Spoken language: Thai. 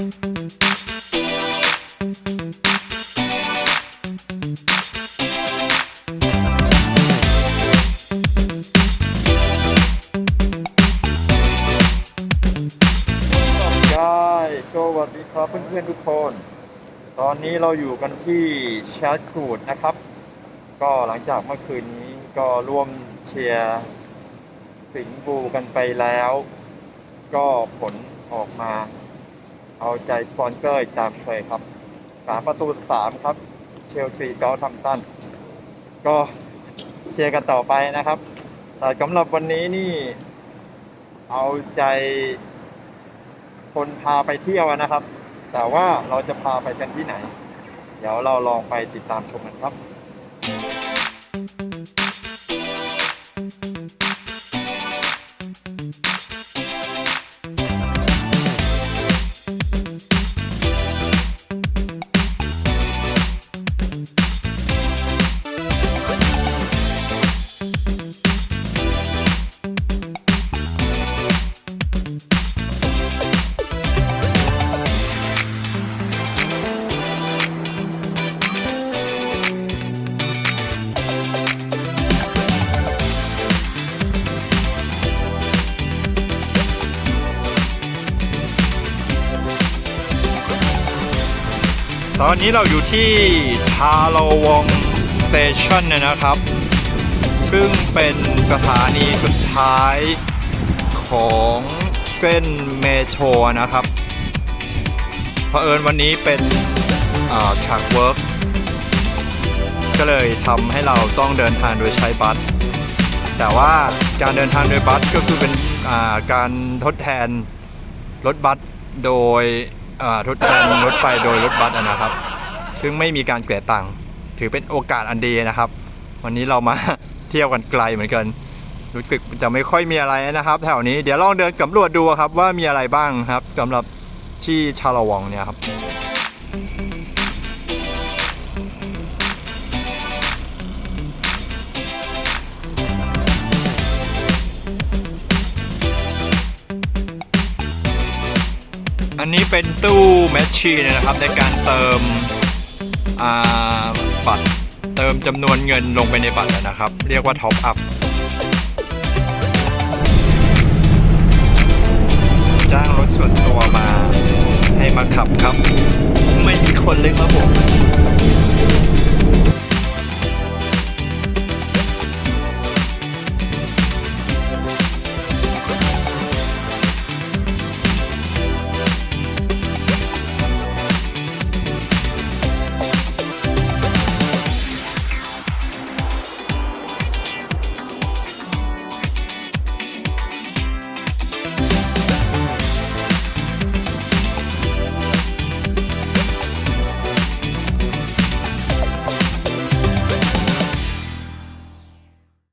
สวัสดีครับเพื่อนๆทุกคน ตอนนี้เราอยู่กันที่แชทครูดนะครับ ก็หลังจากเมื่อคืนนี้ก็ร่วมเชียร์สิงบูกันไปแล้ว ก็ผลออกมา เอาใจสปอนเซอร์ตามเคยครับสามประตูสามครับ เชลซีจอทำตันก็เชียร์กันต่อไปนะครับแต่สำหรับวันนี้นี่ เอาใจคนพาไปเที่ยวนะครับ แต่ว่าเราจะพาไปกันที่ไหน เดี๋ยวเราลองไปติดตามชมกันครับ ตอนนี้เราอยู่ที่ชาโลวงสเตชันนะครับ ซึ่งเป็นสถานีสุดท้ายของเส้นเมโทรนะครับเผอิญวันนี้เป็นฉากเวิร์กก็เลยทำให้เราต้องเดินทางโดยใช้บัส แต่ว่าการเดินทางโดยบัสก็คือเป็นาการทดแทนรถบัสโดยทดแทนรถไฟโดยรถบัสนะครับ ซึ่งไม่มีการเกลี่ยตังค์ถือเป็นโอกาสอันดีนะครับ วันนี้เรามา เที่ยวกันไกลเหมือนกัน รู้สึกจะไม่ค่อยมีอะไรนะครับ แถวนี้เดี๋ยวลองเดินสำรวจดูครับว่ามีอะไรบ้างครับสำหรับที่ชาละวองเนี่ยครับอันนี้เป็นตู้แมชชีนนะครับในการเติมอ่าบัตร เติมจำนวนเงินลงไปในบัตรนะครับ เรียกว่าท็อปอัพจ้างรถส่วนตัวมาให้มาขับครับ ไม่มีคนเลยครับผม